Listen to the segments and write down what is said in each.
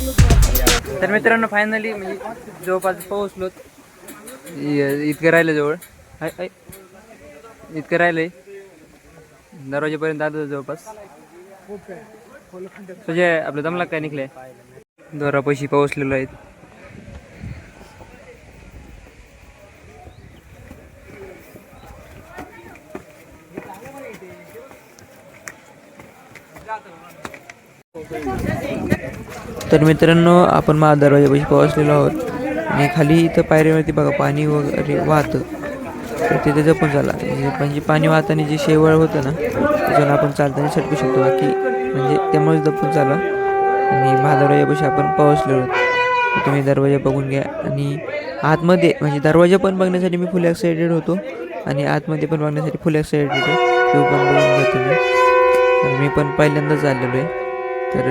तर मित्रांनो फायनली म्हणजे जवळपास पोहोचलो. इतकं राहिलं जवळ. हाय हाय. इतकं राहिलंय. दरवाजेपर्यंत आलं जवळपास. तुझे आपलं दमला काय निघले दोरापाशी पोहोचलेलो आहेत. तर मित्रांनो आपण महा दरवाजापाशी पोहोचलेलो आहोत. आणि खाली इथं पायऱ्यावरती बघा पाणी वगैरे वाहतं. तर तिथे जपून चाला. म्हणजे पाणी वाहताना जे शेवळ होतं ना त्याच्यावर आपण चालताना सटकू शकतो. बाकी म्हणजे त्यामुळे जपून चाला. आणि महादरवाजापाशी आपण पोहोचलेलो आहोत. तुम्ही दरवाजा बघून घ्या. आणि आतमध्ये म्हणजे दरवाजा पण बघण्यासाठी मी फुल एक्साइटेड होतो. आणि आतमध्ये पण बघण्यासाठी फुल एक्सायटेड होतो तो पण बघून घ्या तुम्ही. मी पण पहिल्यांदाच आलेलो आहे. तर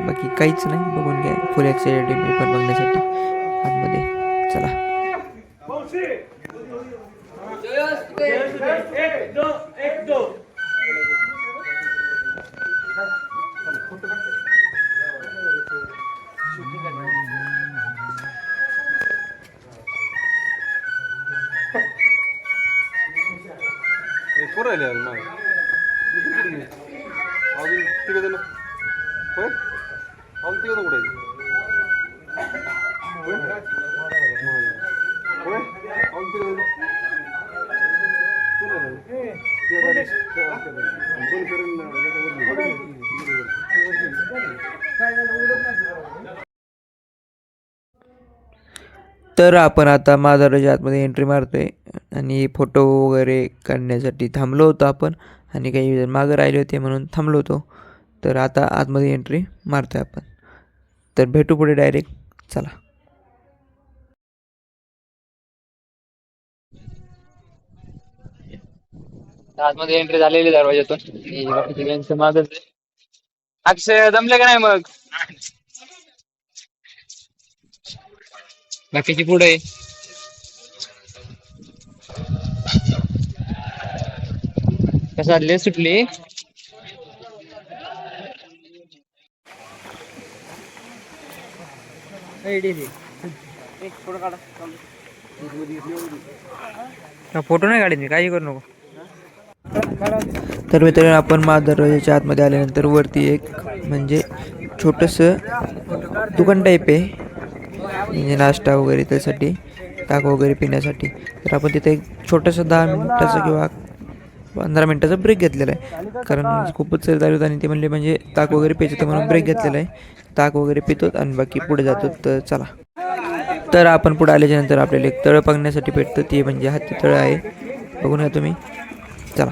बाकी काहीच नाही. बघून घ्या. फुल एक्साइटेड पेपर बघण्यासाठी. आतमध्ये. चला. पोरं राहिले अजून मागे. अं, याच्यावर तर आपण आता महादरवाजा आतमध्ये एंट्री मारतोय आणि फोटो वगैरे काढण्यासाठी थांबलो होतो आपण आणि काही मागं राहिले होते म्हणून थांबलो होतो. तर आता आतमध्ये एंट्री मारतोय आपण. तर भेटू पुढे डायरेक्ट चला. आतमध्ये एंट्री झालेली दरवाज्यातून. मागच अक्षय जमले का नाही मग? बाकीची पुढे कसा आले सुटली? फोटो नाही काढत मी काही करू नको. तर मित्रांनो आपण मा दरवाजाच्या आतमध्ये आल्यानंतर वरती एक म्हणजे छोटंसं दुकान टाईप आहे. म्हणजे नाश्ता वगैरे त्यासाठी ताक वगैरे पिण्यासाठी. तर आपण तिथे एक छोटंसं दहा मिनिटाचं किंवा पंधरा मिनिटाचा ब्रेक घेतलेला आहे. कारण खूपच चालू होतं आणि ते म्हणले म्हणजे ताक वगैरे प्यायचं होतं म्हणून ब्रेक घेतलेला आहे. ताक वगैरे पितो आणि बाकी पुढे जातो तर चला. तर आपण पुढे आल्याच्यानंतर आपल्याला एक तळं बघण्यासाठी भेटतं ते म्हणजे हत्ती तळं आहे. बघून घ्या तुम्ही. चला.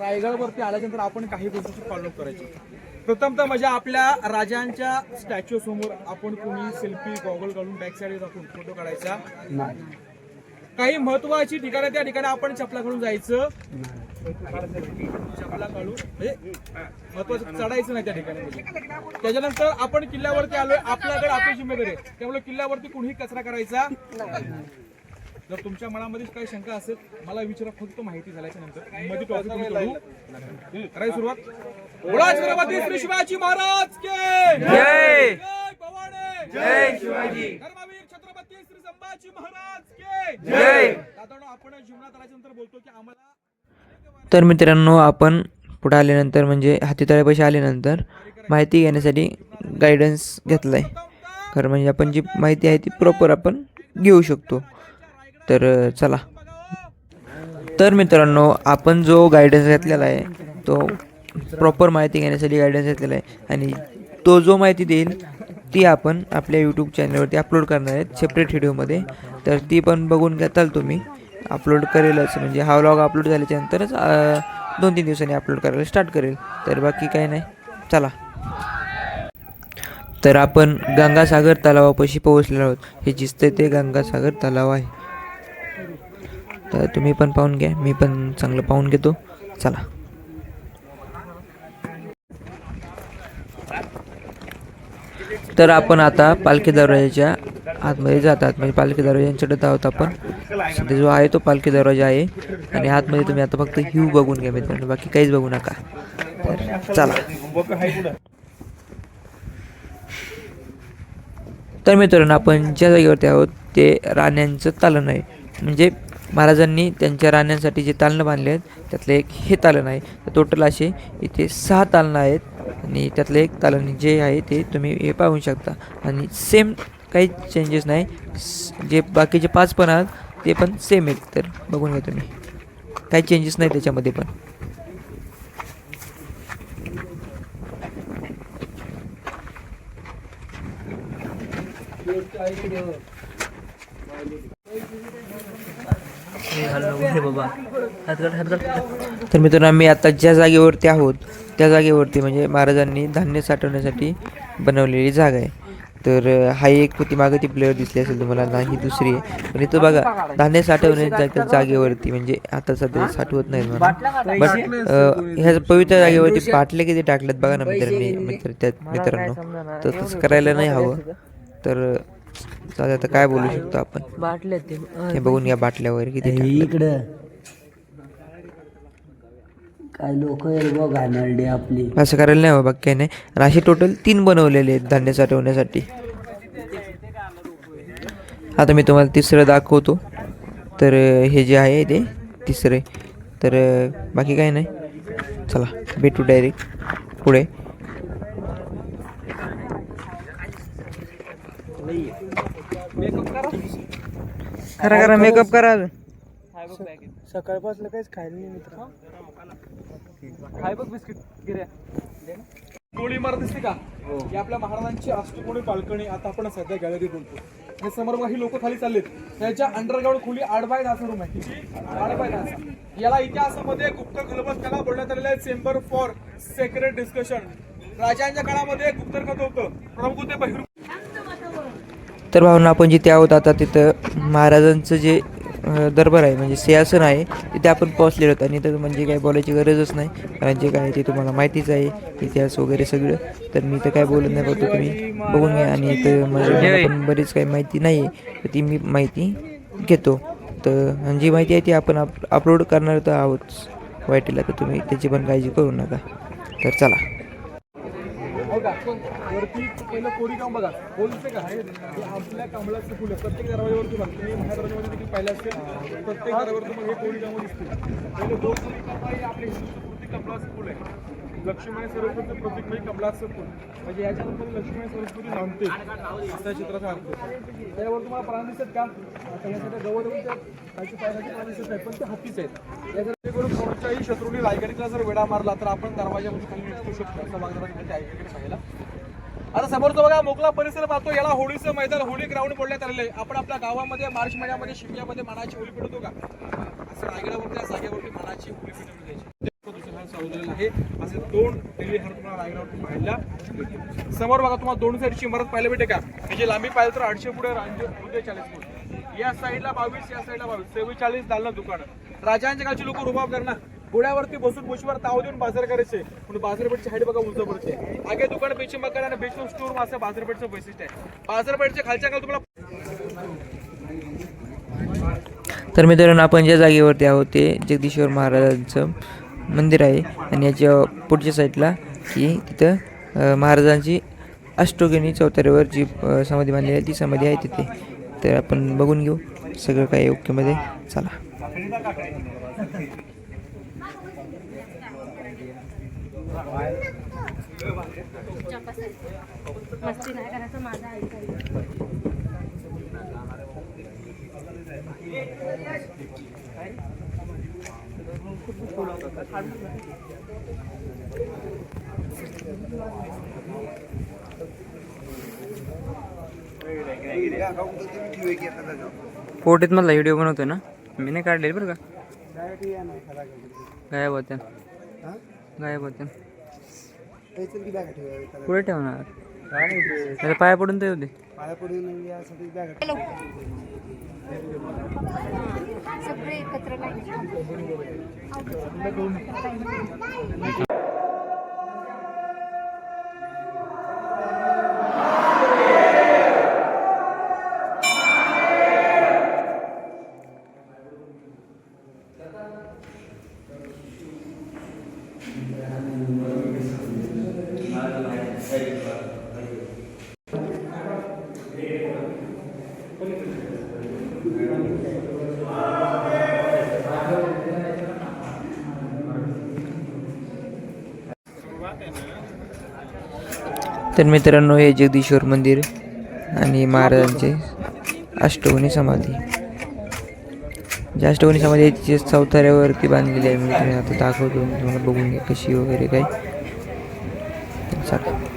रायगडवरती आल्यानंतर आपण काही गोष्टीची फॉलो करायची. प्रथमतः म्हणजे आपल्या राजांच्या स्टॅच्यू समोर आपण कोणी सेल्फी गॉगल घालून बॅक साईड दाखवून फोटो काढायचा? काही महत्वाची ठिकाणं त्या ठिकाणी आपण चपला घालून जायचं? चपला घालून महत्वाचं चढायचं नाही त्या ठिकाणी. त्याच्यानंतर आपण किल्ल्यावरती आलोय. आपल्याकडे आपली जिम्मेदारी आहे. त्यामुळे किल्ल्यावरती कुणीही कचरा करायचा जर तुमच्या मनामध्ये काही शंका असेल मला विचारा. फक्त माहिती झाल्याच्यानंतर. मध्ये टॉपिक तुम्ही करू. करायची सुरुवात. छत्रपती श्री शिवाजी महाराज के! जय! भवानी जय शिवाजी! धर्मवीर छत्रपती श्री संभाजी महाराज के! जय! दादा आपण जीवनात आल्याच्यानंतर बोलतो की आम्हाला तर मित्रांनो आपण पुढे आल्यानंतर म्हणजे हातीतळ्यापाशी आल्यानंतर माहिती घेण्यासाठी गायडन्स घेतला आहे खरं म्हणजे आपण जी माहिती आहे ती प्रॉपर आपण घेऊ शकतो. तर चला. तर मित्रांनो आपण जो गायडन्स घेतलेला आहे तो प्रॉपर माहिती घेण्यासाठी गायडन्स घेतलेला आहे. आणि तो जो माहिती देईल ती आपण आपल्या यूट्यूब चॅनलवरती अपलोड करणार आहेत सेपरेट व्हिडिओमध्ये तर ती पण बघून घेताल तुम्ही. अपलोड करेलच. म्हणजे हा व्लॉग अपलोड झाल्याच्या नंतरच दोन तीन दिवसांनी अपलोड करायला स्टार्ट करेल. तर बाकी काही नाही. चला. तर आपण गंगासागर तलावापाशी पोहोचलेलो आहोत. हे दिसतंय ते गंगासागर तलाव आहे. तर तुम्ही पण पाहून घ्या. मी पण चांगलं पाहून घेतो. चला. तर आपण आता पालखी दरवाजाच्या आतमध्ये जातात. म्हणजे पालखी दरवाज्यांच्याकडे चढत आहोत आपण. सध्या जो आहे तो पालखी दरवाजा आहे. आणि आतमध्ये तुम्ही आता फक्त हिव बघून घ्या मित्रांनो. बाकी काहीच बघू नका. तर चला. तर मित्रांनो आपण ज्या जागेवरती आहोत ते राण्यांचं तालन आहे. म्हणजे महाराजांनी त्यांच्या राण्यांसाठी जे तालनं बांधले आहेत त्यातलं एक हे तालन आहे. तर टोटल असे इथे सहा तालनं आहेत. आणि त्यातलं एक तालन जे आहे ते तुम्ही हे पाहू शकता. आणि सेम काही चेंजेस नाही. जे बाकीचे पाच पण आहात ते पण सेम आहेत. तर बघून घ्या तुम्ही. काही चेंजेस नाही त्याच्यामध्ये पण. तर मित्रांनो आम्ही आता ज्या जागेवरती आहोत त्या जागेवरती म्हणजे महाराजांनी धान्य साठवण्यासाठी बनवलेली जागा आहे. तर हा एक होती मागं ती प्लेअर दिसली असेल तुम्हाला नाही दुसरी आहे. पण इथं बघा धान्य साठवण्याच्या जागेवरती म्हणजे आता सध्या साठवत नाही मला बट ह्या पवित्र जागेवरती बाटल्या किती टाकल्यात बघा ना मित्रांनी मित्र त्या मित्रांनो. तर तसं करायला नाही हवं. तर चालेल आता काय बोलू शकतो आपण? बाटल्या ते हे बघून या बाटल्या वगैरे किती. इकडं. काय लोक बघ घाणरडी आपली. असं करायला नाही हवं बाकी काही नाही. आणि असे टोटल तीन बनवलेले आहेत धान्य साठवण्यासाठी. आता मी तुम्हाला तिसरं दाखवतो. तर हे जे आहे ते तिसरे. तर बाकी काही नाही. चला भेटू डायरेक्ट पुढे. करा करा मेकअप करा अजून. सकाळपासून काहीच खायला नाही मित्र. काय बघ बिस्किट गिऱ्या गोळी मार दिसते का? ही. आपल्या महाराजांची अष्टकोणी बाल्कनी आता आपण सध्या गॅलरी बोलतो. हे समोर ही लोक खाली चाललेत. त्याच्या अंडरग्राऊंड खोली आठ बाय दहाचा रूम आहे. आठ बाय दहाचा याला इतिहासामध्ये गुप्त खलबसताना बोलण्यात आलेलं आहे. चेंबर फॉर सेक्रेट डिस्कशन राजांच्या काळामध्ये गुप्तर खत होतं. प्रभू ते बहिरू तर भावना आपण जिथे आहोत आता तिथं महाराजांचं जे दरबार आहे. म्हणजे सिंहासन आहे. तिथे आपण पोहोचलेलो आहोत. आणि तर म्हणजे काय बोलायची गरजच नाही. कारण जे काय आहे ते तुम्हाला माहितीच आहे. इतिहास वगैरे सगळं. तर मी तर काय बोलत नाही फक्त तुम्ही बघून घ्या. आणि इथं म्हणजे मला पण बरीच काही माहिती नाही आहे तर ती मी माहिती घेतो. तर जी माहिती आहे ती आपण अप अपलोड करणार तर आहोत. वाईटीला तर तुम्ही त्याची पण काळजी करू नका. तर चला. पण वरती पहिलं कोरी काम बघा. बोलते का हे आपल्या कमळाचं फुलं प्रत्येक दरवाजावरती बघा. तुम्ही महाराजांमध्ये देखील पाहिलं असेल प्रत्येक दरवाजावर तुम्हाला हे कोरी कामं दिसतील. पहिले दोन कोरी कामं आहे आपले हिंदू कमलाचं फुल आहे. लक्ष्मी सरस्वतीचं प्रतीक म्हणजे कमलाचं फुल म्हणजे याच्यानंतर लक्ष्मी सरस्वती नांदते त्या चित्राचा अर्थ त्यावर तुम्हाला प्राण दिसत का? आता यासाठी जवळ येऊन त्या खालच्या प्राण दिसत नाही पण ते हत्तीच आहेत. यासाठी करून कोणत्याही शत्रूने रायगडीला जर वेढा मारला तर आपण दरवाजामध्ये म्हणजे खाली निघू शकतो असं मागणी ऐककडे म्हणजे पाहिला. आता समोरचं बघा मोकळा परिसर पाहतो. याला होळीचं मैदान होळी ग्राउंड बोलण्यात आलेलं आहे. आपण आपल्या गावामध्ये मार्च महिन्यामध्ये शिमग्यामध्ये मानाची होळी पेटवतो का? असं रायगडावरती या जागेवरती मानाची होळी पेटवली जायची सावलेलं आहे असे दोन टेली हार तुम्हाला रायगडावरती पाहायला समोर बघा तुम्हाला दोन साईडची इमारत पाहायला भेटे का? याची लांबी पाहिलं तर आठशे पुढे रांजो चाळीस या साईडला बावीस या साईडला बावीस. सेवेचाळीस दालना दुकान. राजांच्या काळची लोक रुबाब करणार. घोड्यावरती बसून मुशीवर ताव देऊन बाजार करायचे. म्हणून बाजारपेठची हाईट बघा उंच पडते. आगे दुकान बेची मकर आणि बेचून स्टोर असं बाजारपेठचं वैशिष्ट्य आहे. बाजारपेठच्या खालच्या काल तुम्हाला तर मित्रांनो आपण ज्या जागेवरती आहोत ते जगदीश्वर महाराजांचं मंदिर आहे. आणि याच्या पुढच्या साईडला की तिथं महाराजांची अष्टोगिनी चौथऱ्यावर जी समाधी बांधलेली आहे ती समाधी आहे तिथे. तर आपण बघून घेऊ. सगळं काही ओकेमध्ये चला. मस्ती नाही करायचं माझा ऐकायचं पोटीत मधला व्हिडिओ बनवतोय ना? मी नाही काढले बरं का? गायब होत्या. गायब होत्या पुढे ठेवणार? त्याला पाया पडून ते होते सगळे एकत्र तर मित्रांनो हे जगदीश्वर मंदिर आणि महाराजांचे अष्टवणी समाधी. जे अष्टवणी समाधी जे चौथऱ्यावरती बांधलेली आहे. मी तुम्ही आता दाखवतो तुम्हाला बघून घ्या कशी वगैरे काय. चालेल.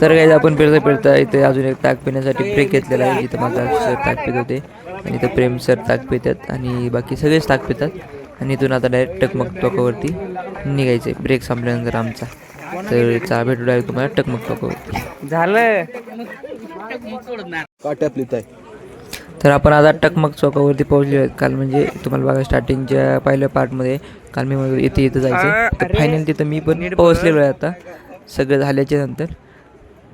तर काही आपण फिरता फिरता इथे अजून एक ताक पिण्यासाठी ब्रेक घेतलेला आहे. जिथं माझा सर ताक पित होते. आणि इथं प्रेम सर ताक पितात. आणि बाकी सगळेच ताक पितात. आणि इथून आता डायरेक्ट टकमक टोकावरती निघायचं आहे ब्रेक संपल्यानंतर आमचा. तर चला भेटू डायरेक्ट तुम्हाला टकमक टोकावरती. झालं तर आपण आता टकमक चौकावरती पोहोचले आहेत. काल म्हणजे तुम्हाला बघा स्टार्टिंगच्या पहिल्या पार्टमध्ये काल मी इथे इथं जायचं तर फायनल तिथं मी पण पोहोचलेलो आहे आता. सगळं झाल्याच्यानंतर.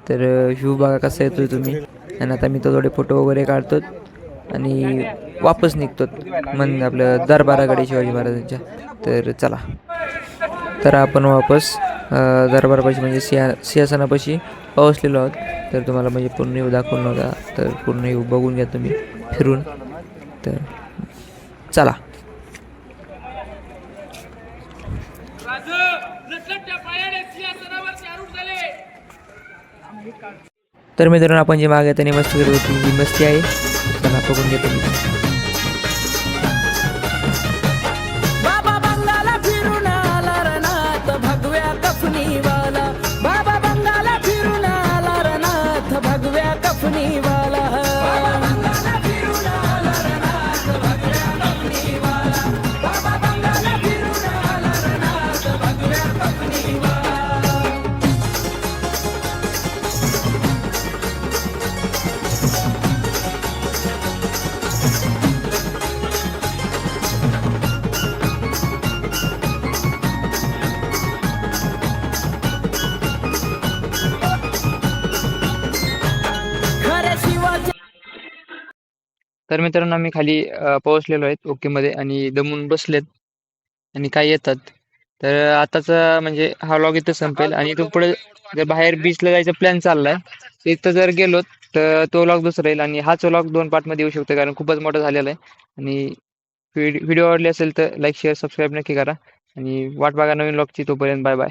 तर व्ह्यू बघा कसा येतोय तुम्ही. आणि आता मी तो थोडे फोटो वगैरे काढतो आणि वापस निघतो मन आपलं दरबाराकडे शिवाजी महाराजांच्या. तर चला. तर आपण वापस दरबारापाशी म्हणजे सिंहा सिंहासनापाशी पोहोचलेलो आहोत. तर तुम्हाला म्हणजे पूर्ण येऊ दाखवून नव्हता तर पूर्ण येऊ बघून घ्या तुम्ही फिरून. तर चला. तर मित्रांनो आपण जी मागे त्यांनी मस्ती करत होती ही मस्ती आहे. चला बघून घेतो तर मित्रांनो आम्ही खाली पोहोचलेलो आहेत ओकेमध्ये आणि दमून बसलेत आणि काय येतात. तर आताच म्हणजे हा व्लॉग इथं संपेल आणि इथून पुढे जर बाहेर बीचला जायचा प्लॅन चाललाय तर जर गेलो तर तो व्लॉग दुसरा येईल आणि हाच व्लॉग दोन पार्टमध्ये येऊ शकतो कारण खूपच मोठा झालेला आहे. आणि व्हिडिओ आवडली असेल तर लाईक शेअर सबस्क्राईब नक्की करा आणि वाट बघा नवीन व्लॉगची तोपर्यंत बाय बाय